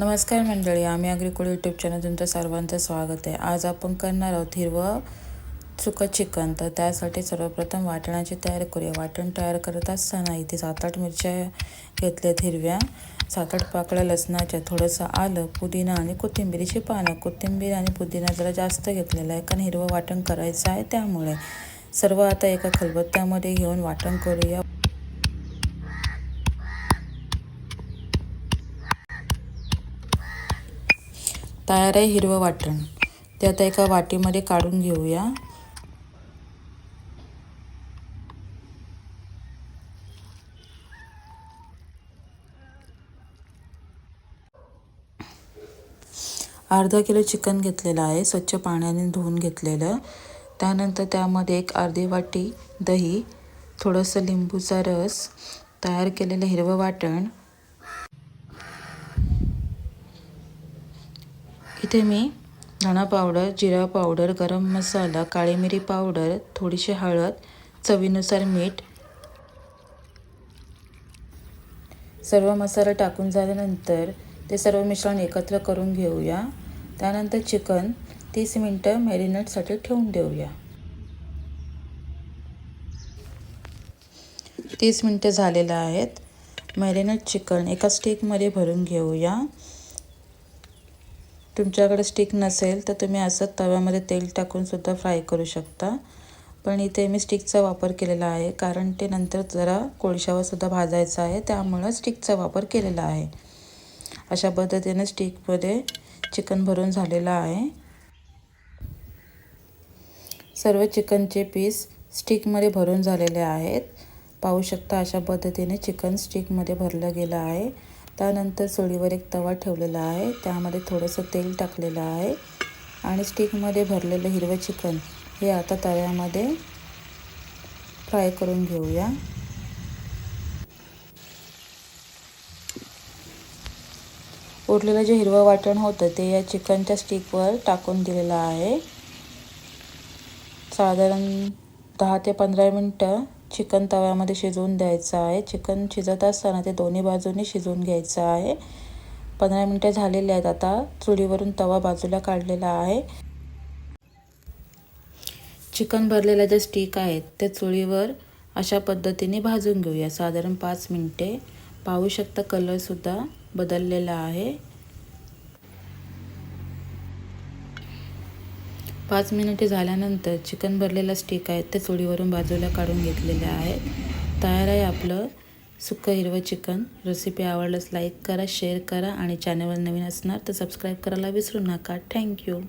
नमस्कार मंडळी आम्ही अग्रिकोड यूट्यूब चॅनल तुमचं सर्वांचं स्वागत आहे. आज आपण करणार आहोत हिरवं सुकं चिकन. तर त्यासाठी सर्वप्रथम वाटणाची तयारी करूया. वाटण तयार करत असताना इथे सात आठ मिरच्या घेतल्यात हिरव्या. सात आठ पाकळ्या लसणाच्या थोडंसं आलं पुदिना आणि कोथिंबिरीची पानं. कोथिंबीर आणि पुदिना जरा जास्त घेतलेला आहे कारण हिरवं वाटण करायचं आहे त्यामुळे. सर्व आता एका खलबत्त्यामध्ये घेऊन वाटण करूया. तयार आहे हिरवं वाटण. ते आता एका वाटीमध्ये काढून घेऊया. अर्धा किलो चिकन घेतलेलं आहे. स्वच्छ पाण्याने धुवून घेतलेलं. त्यानंतर त्यामध्ये एक अर्धी वाटी दही थोडंसं लिंबूचा रस तयार केलेलं हिरवं वाटण इथे मी धणा पावडर जिरा पावडर गरम मसाला काळी मिरी पावडर थोडीशी हळद चवीनुसार मीठ सर्व मसाला टाकून झाल्यानंतर ते सर्व मिश्रण एकत्र करून घेऊया. त्यानंतर चिकन तीस मिनटं मॅरिनेटसाठी ठेवून देऊया. तीस मिनटं झालेलं आहेत. मॅरिनेट चिकन एका स्टिकमध्ये भरून घेऊया. तुमच्याकडे स्टिक नसेल तर तुम्ही असं तव्यामध्ये तेल टाकूनसुद्धा फ्राय करू शकता. पण इथे मी स्टिकचा वापर केलेला आहे कारण ते नंतर जरा कोळशावरसुद्धा भाजायचं आहे त्यामुळं स्टिकचा वापर केलेला आहे. अशा पद्धतीने स्टिकमध्ये चिकन भरून झालेलं आहे. सर्व चिकनचे पीस स्टिकमध्ये भरून झालेले आहेत. पाहू शकता अशा पद्धतीने चिकन स्टिकमध्ये भरलं गेलं आहे. त्यानंतर चुलीवर एक तवा ठेवलेला आहे. त्यामध्ये थोडंसं तेल टाकलेलं आहे आणि स्टिकमध्ये भरलेलं हिरवं चिकन हे आता तव्यामध्ये फ्राय करून घेऊया. उरलेलं जे हिरवं वाटण होतं ते या चिकनच्या स्टिकवर टाकून दिलेलं आहे. साधारण दहा ते पंधरा मिनटं चिकन तव्यामध्ये शिजवून द्यायचं आहे. चिकन शिजत असताना ते दोन्ही बाजूनी शिजवून घ्यायचं आहे. पंधरा मिनटं झालेले आहेत आता. चुलीवरून तवा बाजूला काढलेला आहे. चिकन भरलेल्या ज्या स्टिक आहेत त्या चुलीवर अशा पद्धतीने भाजून घेऊया. साधारण पाच मिनटे. पाहू शकता कलरसुद्धा बदललेला आहे. पाच मिनिटे झाल्यानंतर चिकन भरलेला स्टिक आहे ते चुलीवरून बाजूला काढून घेतलेले आहेत तयार आहे आपलं सुक्कं हिरवं चिकन. रेसिपी आवडल्यास लाईक करा शेअर करा आणि चॅनलवर नवीन असणार तर सबस्क्राईब करायला विसरू नका. थँक्यू